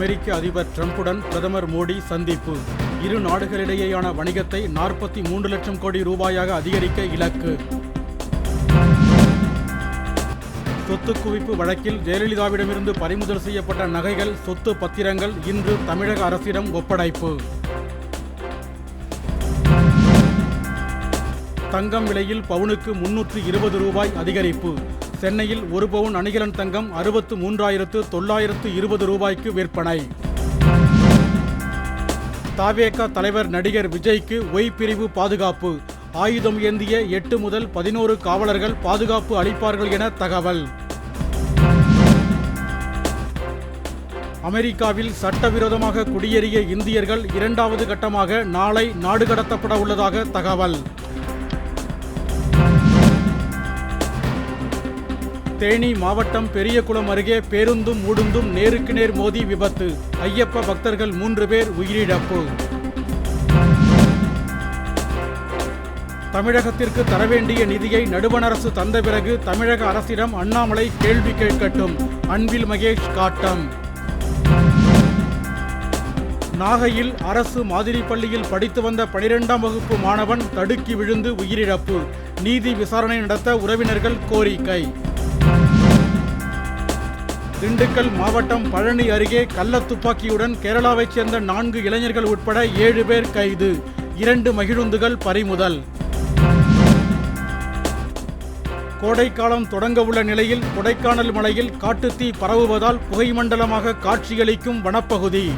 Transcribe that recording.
அமெரிக்க அதிபர் டிரம்புடன் பிரதமர் மோடி சந்திப்பு. இரு நாடுகளிடையேயான வணிகத்தை நாற்பத்தி மூன்று லட்சம் கோடி ரூபாயாக அதிகரிக்க இலக்கு. சொத்து குவிப்பு வழக்கில் ஜெயலலிதாவிடமிருந்து பறிமுதல் செய்யப்பட்ட நகைகள் சொத்து பத்திரங்கள் இன்று தமிழக அரசிடம் ஒப்படைப்பு. தங்கம் விலையில் பவுனுக்கு முன்னூற்று இருபது ரூபாய் அதிகரிப்பு. சென்னையில் ஒரு பவுன் அணிகலன் தங்கம் அறுபத்து மூன்றாயிரத்து தொள்ளாயிரத்து இருபது ரூபாய்க்கு விற்பனை. தாவேகா தலைவர் நடிகர் விஜய்க்கு ஒய் பிரிவு பாதுகாப்பு. ஆயுதம் ஏந்திய எட்டு முதல் பதினோரு காவலர்கள் பாதுகாப்பு அளிப்பார்கள் என தகவல். அமெரிக்காவில் சட்டவிரோதமாக குடியேறிய இந்தியர்கள் இரண்டாவது கட்டமாக நாளை நாடு கடத்தப்பட உள்ளதாக தகவல். தேனி மாவட்டம் பெரியகுளம் அருகே பேருந்தும் மூடுந்தும் நேருக்கு நேர் மோதி விபத்து. ஐயப்ப பக்தர்கள் மூன்று பேர் உயிரிழப்பு. தமிழகத்திற்கு தரவேண்டிய நிதியை நடுவண் அரசு தந்த பிறகு தமிழக அரசிடம் அண்ணாமலை கேள்வி கேட்கட்டும். அன்பில் மகேஷ் காட்டம். நாகையில் அரசு மாதிரி பள்ளியில் படித்து வந்த பனிரெண்டாம் வகுப்பு மாணவன் தடுக்கி விழுந்து உயிரிழப்பு. நீதி விசாரணை நடத்த உறவினர்கள் கோரிக்கை. திண்டுக்கல் மாவட்டம் பழனி அருகே கள்ள துப்பாக்கியுடன் கேரளாவைச் சேர்ந்த நான்கு இளைஞர்கள் உட்பட ஏழு பேர் கைது. இரண்டு மகிழுந்துகள் பறிமுதல். கோடைக்காலம் தொடங்க உள்ள நிலையில் கொடைக்கானல் மலையில் காட்டுத்தீ பரவுவதால் புகைமண்டலமாக காட்சியளிக்கும் வனப்பகுதி.